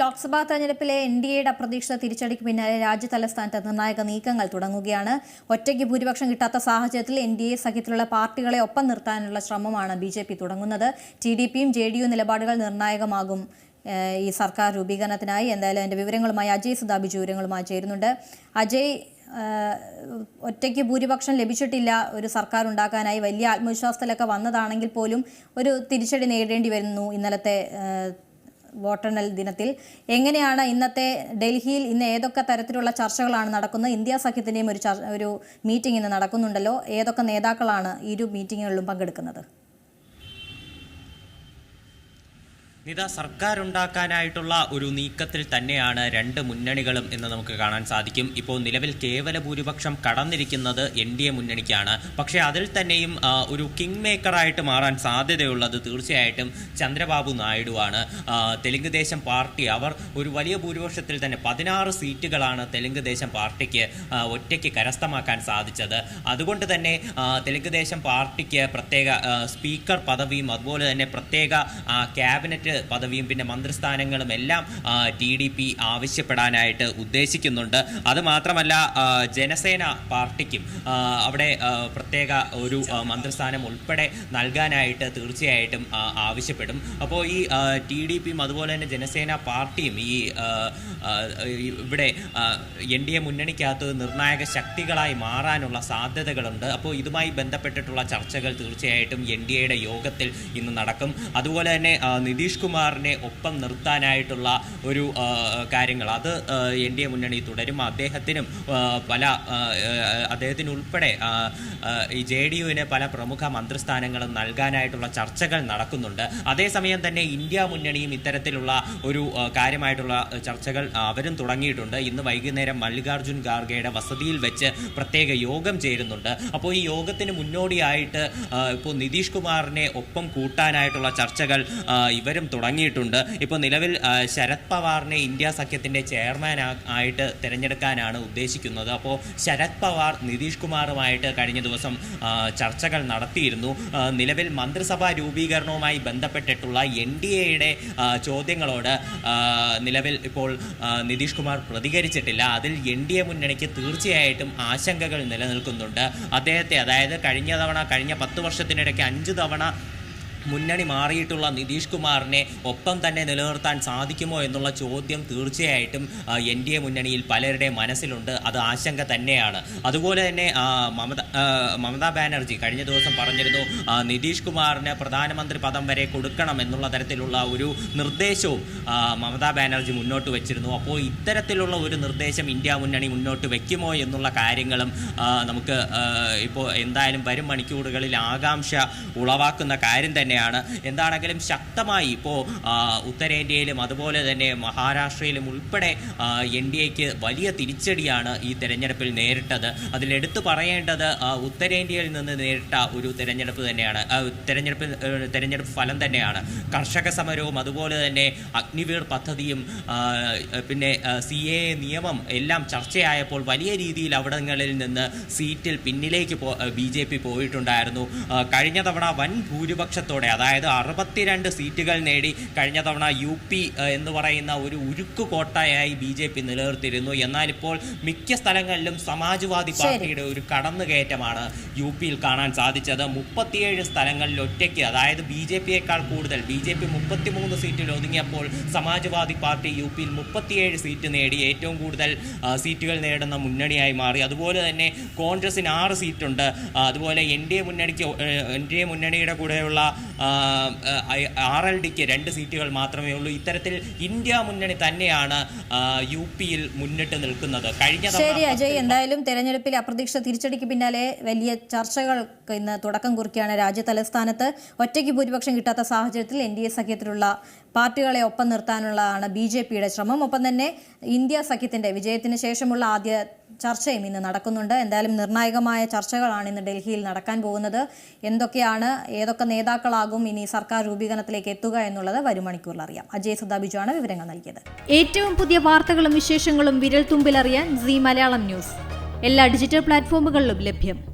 ലോക്സഭാ തെരഞ്ഞെടുപ്പിലെ N D എയുടെ അപ്രതീക്ഷിത തിരിച്ചടിക്ക് പിന്നാലെ രാജ്യതലസ്ഥാനത്ത് നിർണായക നീക്കങ്ങൾ തുടങ്ങുകയാണ്. ഒറ്റയ്ക്ക് ഭൂരിപക്ഷം കിട്ടാത്ത സാഹചര്യത്തിൽ എൻ ഡി എ സഖ്യത്തിലുള്ള പാർട്ടികളെ ഒപ്പം നിർത്താനുള്ള ശ്രമമാണ് ബി ജെ പി തുടങ്ങുന്നത്. ടി ഡി പിയും ജെ ഡി യു നിലപാടുകൾ നിർണായകമാകും. ഈ സർക്കാർ രൂപീകരണത്തിനായി എന്തായാലും അതിന്റെ വിവരങ്ങളുമായി അജയ് സുധാബിജു വിവരങ്ങളുമായി ചേരുന്നുണ്ട്. അജയ് ഒറ്റയ്ക്ക് ഭൂരിപക്ഷം ലഭിച്ചിട്ടില്ല. ഒരു സർക്കാർ ഉണ്ടാക്കാനായി വലിയ ആത്മവിശ്വാസത്തിലൊക്കെ വന്നതാണെങ്കിൽ പോലും ഒരു തിരിച്ചടി നേരിടേണ്ടി വരുന്നു. ഇന്നലത്തെ വോട്ടെണ്ണൽ ദിനത്തിൽ. എങ്ങനെയാണ് ഇന്നത്തെ ഡൽഹിയിൽ ഇന്ന് ഏതൊക്കെ തരത്തിലുള്ള ചർച്ചകളാണ് നടക്കുന്നത്? ഇന്ത്യ സഖ്യത്തിന്റെയും ഒരു ഒരു മീറ്റിംഗ് ഇന്ന് നടക്കുന്നുണ്ടല്ലോ. ഏതൊക്കെ നേതാക്കളാണ് ഒരു മീറ്റിങ്ങുകളിലും പങ്കെടുക്കുന്നത്? നിത സർക്കാർ ഉണ്ടാക്കാനായിട്ടുള്ള ഒരു നീക്കത്തിൽ തന്നെയാണ് രണ്ട് മുന്നണികളും എന്ന് നമുക്ക് കാണാൻ സാധിക്കും. ഇപ്പോൾ നിലവിൽ കേവല ഭൂരിപക്ഷം കടന്നിരിക്കുന്നത് എൻ ഡി എ മുന്നണിക്കാണ്. പക്ഷേ അതിൽ തന്നെയും ഒരു കിങ് മേക്കറായിട്ട് മാറാൻ സാധ്യതയുള്ളത് തീർച്ചയായിട്ടും ചന്ദ്രബാബു നായിഡു ആണ് തെലുങ്ക് ദേശം പാർട്ടി അവർ ഒരു വലിയ ഭൂരിപക്ഷത്തിൽ തന്നെ പതിനാറ് സീറ്റുകളാണ് തെലുങ്ക് ദേശം പാർട്ടിക്ക് ഒറ്റയ്ക്ക് കരസ്ഥമാക്കാൻ സാധിച്ചത്. അതുകൊണ്ട് തന്നെ തെലുങ്ക് ദേശം പാർട്ടിക്ക് പ്രത്യേക സ്പീക്കർ പദവിയും അതുപോലെ തന്നെ പ്രത്യേക ആ, പദവിയും പിന്നെ മന്ത്രിസ്ഥാനങ്ങളും എല്ലാം ടി ഡി പി ആവശ്യപ്പെടാനായിട്ട് ഉദ്ദേശിക്കുന്നുണ്ട്. അത് മാത്രമല്ല ജനസേന പാർട്ടിക്കും അവിടെ പ്രത്യേക ഒരു മന്ത്രിസ്ഥാനം ഉൾപ്പെടെ നൽകാനായിട്ട് തീർച്ചയായിട്ടും ആവശ്യപ്പെടും. അപ്പോൾ ഈ ടി ഡി പിയും അതുപോലെ തന്നെ ജനസേന പാർട്ടിയും ഈ ഇവിടെ എൻ ഡി എ മുന്നണിക്കകത്ത് നിർണായക ശക്തികളായി മാറാനുള്ള സാധ്യതകളുണ്ട്. അപ്പോൾ ഇതുമായി ബന്ധപ്പെട്ടിട്ടുള്ള ചർച്ചകൾ തീർച്ചയായിട്ടും എൻ ഡി എയുടെ യോഗത്തിൽ ഇന്ന് നടക്കും. അതുപോലെ തന്നെ നിതീഷ് കുമാറിനെ ഒപ്പം നിർത്താനായിട്ടുള്ള ഒരു കാര്യങ്ങൾ അത് എൻ ഡി എ മുന്നണി തുടരും. അദ്ദേഹത്തിനും പല ആ, ആ, അദ്ദേഹത്തിന് ഉൾപ്പെടെ ആ, ആ, ഈ ജെ ഡി യുവിന് പല പ്രമുഖ മന്ത്രിസ്ഥാനങ്ങളും നൽകാനായിട്ടുള്ള ചർച്ചകൾ നടക്കുന്നുണ്ട്. അതേസമയം തന്നെ ഇന്ത്യ മുന്നണിയും ഇത്തരത്തിലുള്ള ഒരു കാര്യമായിട്ടുള്ള ചർച്ചകൾ അവരും തുടങ്ങിയിട്ടുണ്ട്. ഇന്ന് വൈകുന്നേരം മല്ലികാർജുൻ ഖാർഗെയുടെ വസതിയിൽ വെച്ച് പ്രത്യേക യോഗം ചേരുന്നുണ്ട്. അപ്പോൾ ഈ യോഗത്തിന് മുന്നോടിയായിട്ട് ഇപ്പോൾ നിതീഷ് കുമാറിനെ ഒപ്പം കൂട്ടാനായിട്ടുള്ള ചർച്ചകൾ ഇവരും തുടങ്ങിയിട്ടുണ്ട്. ഇപ്പോൾ നിലവിൽ ശരത് പവാറിനെ ഇന്ത്യ സഖ്യത്തിന്റെ ചെയർമാൻ ആയിട്ട് തിരഞ്ഞെടുക്കാനാണ് ഉദ്ദേശിക്കുന്നത്. അപ്പോൾ ശരത് പവാർ നിതീഷ് കുമാറുമായിട്ട് കഴിഞ്ഞ ദിവസം ചർച്ചകൾ നടത്തിയിരുന്നു. നിലവിൽ മന്ത്രിസഭാ രൂപീകരണവുമായി ബന്ധപ്പെട്ടിട്ടുള്ള എൻ ഡി എയുടെ ചോദ്യങ്ങളോട് നിലവിൽ ഇപ്പോൾ നിതീഷ് കുമാർ പ്രതികരിച്ചിട്ടില്ല. അതിൽ എൻ ഡി എ മുന്നണിക്ക് തീർച്ചയായിട്ടും ആശങ്കകൾ നിലനിൽക്കുന്നുണ്ട്. അദ്ദേഹത്തെ അതായത് കഴിഞ്ഞ തവണ കഴിഞ്ഞ പത്ത് വർഷത്തിനിടയ്ക്ക് അഞ്ച് തവണ മുന്നണി മാറിയിട്ടുള്ള നിതീഷ് കുമാറിനെ ഒപ്പം തന്നെ നിലനിർത്താൻ സാധിക്കുമോ എന്നുള്ള ചോദ്യം തീർച്ചയായിട്ടും എൻ ഡി എ മുന്നണിയിൽ പലരുടെ മനസ്സിലുണ്ട്. അത് ആശങ്ക തന്നെയാണ്. അതുപോലെ തന്നെ മമത മമതാ ബാനർജി കഴിഞ്ഞ ദിവസം പറഞ്ഞിരുന്നു നിതീഷ് കുമാറിന് പ്രധാനമന്ത്രി പദം വരെ കൊടുക്കണം എന്നുള്ള തരത്തിലുള്ള ഒരു നിർദ്ദേശവും മമതാ ബാനർജി മുന്നോട്ട് വെച്ചിരുന്നു. അപ്പോൾ ഇത്തരത്തിലുള്ള ഒരു നിർദ്ദേശം ഇന്ത്യ മുന്നണി മുന്നോട്ട് വെക്കുമോ എന്നുള്ള കാര്യങ്ങളും നമുക്ക് ഇപ്പോൾ എന്തായാലും വരും മണിക്കൂറുകളിൽ ആകാംക്ഷ ഉളവാക്കുന്ന കാര്യം തന്നെയാണ്. എന്താണെങ്കിലും ശക്തമായി ഇപ്പോൾ ഉത്തരേന്ത്യയിലും അതുപോലെ തന്നെ മഹാരാഷ്ട്രയിലും ഉൾപ്പെടെ എൻ ഡി എക്ക് വലിയ തിരിച്ചടിയാണ് ഈ തെരഞ്ഞെടുപ്പിൽ നേരിട്ടത്. അതിലെടുത്തു പറയേണ്ടത് ഉത്തരേന്ത്യയിൽ നിന്ന് നേരിട്ട ഒരു തെരഞ്ഞെടുപ്പ് തന്നെയാണ്. തെരഞ്ഞെടുപ്പ് തെരഞ്ഞെടുപ്പ് ഫലം തന്നെയാണ്. കർഷക സമരവും അതുപോലെ തന്നെ അഗ്നിവീർ പദ്ധതിയും പിന്നെ സി എ നിയമം എല്ലാം ചർച്ചയായപ്പോൾ വലിയ രീതിയിൽ അവിടങ്ങളിൽ നിന്ന് സീറ്റിൽ പിന്നിലേക്ക് ബി ജെ പി പോയിട്ടുണ്ടായിരുന്നു. കഴിഞ്ഞ തവണ വൻ ഭൂരിപക്ഷത്തോടെ അതായത് അറുപത്തിരണ്ട് സീറ്റുകൾ നേടി കഴിഞ്ഞ തവണ യു പി എന്ന് പറയുന്ന ഒരു ഉരുക്കു കോട്ടയായി ബി ജെ പി നിലനിർത്തിയിരുന്നു. എന്നാൽ ഇപ്പോൾ മിക്ക സ്ഥലങ്ങളിലും സമാജ്വാദി പാർട്ടിയുടെ ഒരു കടന്നുകയറ്റമാണ് യു പിയിൽ കാണാൻ സാധിച്ചത്. മുപ്പത്തിയേഴ് സ്ഥലങ്ങളിൽ ഒറ്റയ്ക്ക് അതായത് ബി ജെ പിയേക്കാൾ കൂടുതൽ ബി ജെ പി മുപ്പത്തിമൂന്ന് സീറ്റിൽ ഒതുങ്ങിയപ്പോൾ സമാജ്വാദി പാർട്ടി യു പിയിൽ മുപ്പത്തിയേഴ് സീറ്റ് നേടി. ഏറ്റവും കൂടുതൽ സീറ്റുകൾ നേടുന്ന മുന്നണിയായി മാറി. അതുപോലെ തന്നെ കോൺഗ്രസിന് ആറ് സീറ്റുണ്ട്. അതുപോലെ എൻ ഡി എ മുന്നണിക്ക് എൻ ഡി എ മുന്നണിയുടെ കൂടെയുള്ള ആർ എൽ ഡിക്ക് രണ്ട് സീറ്റുകൾ മാത്രമേ ഉള്ളൂ. ഇത്തരത്തിൽ ഇന്ത്യ മുന്നണി തന്നെയാണ് യു പിയിൽ മുന്നിട്ട് നിൽക്കുന്നത്. കഴിഞ്ഞ ശരി അജയ്. എന്തായാലും തെരഞ്ഞെടുപ്പിലെ അപ്രതീക്ഷിത തിരിച്ചടിക്ക് പിന്നാലെ വലിയ ചർച്ചകൾക്ക് ഇന്ന് തുടക്കം കുറിക്കുകയാണ് രാജ്യ തലസ്ഥാനത്ത്. ഒറ്റയ്ക്ക് ഭൂരിപക്ഷം കിട്ടാത്ത സാഹചര്യത്തിൽ എൻ ഡി എ സഖ്യത്തിലുള്ള പാർട്ടികളെ ഒപ്പം നിർത്താനുള്ളതാണ് ബി ജെ പിയുടെ ശ്രമം. ഒപ്പം തന്നെ ഇന്ത്യ സഖ്യത്തിന്റെ വിജയത്തിന് ശേഷമുള്ള ആദ്യ ചർച്ചയും ഇന്ന് നടക്കുന്നുണ്ട്. എന്തായാലും നിർണായകമായ ചർച്ചകളാണ് ഇന്ന് ഡൽഹിയിൽ നടക്കാൻ പോകുന്നത്. എന്തൊക്കെയാണ് ഏതൊക്കെ നേതാക്കളാകും ഇനി സർക്കാർ രൂപീകരണത്തിലേക്ക് എത്തുക എന്നുള്ളത് വരും മണിക്കൂറിൽ അറിയാം. അജയ് സദാബിജുവാണ് വിവരങ്ങൾ നൽകിയത്. ഏറ്റവും പുതിയ വാർത്തകളും വിശേഷങ്ങളും വിരൽ തുമ്പിലറിയാൻ സി മലയാളം ന്യൂസ്. എല്ലാ ഡിജിറ്റൽ പ്ലാറ്റ്ഫോമുകളിലും ലഭ്യം.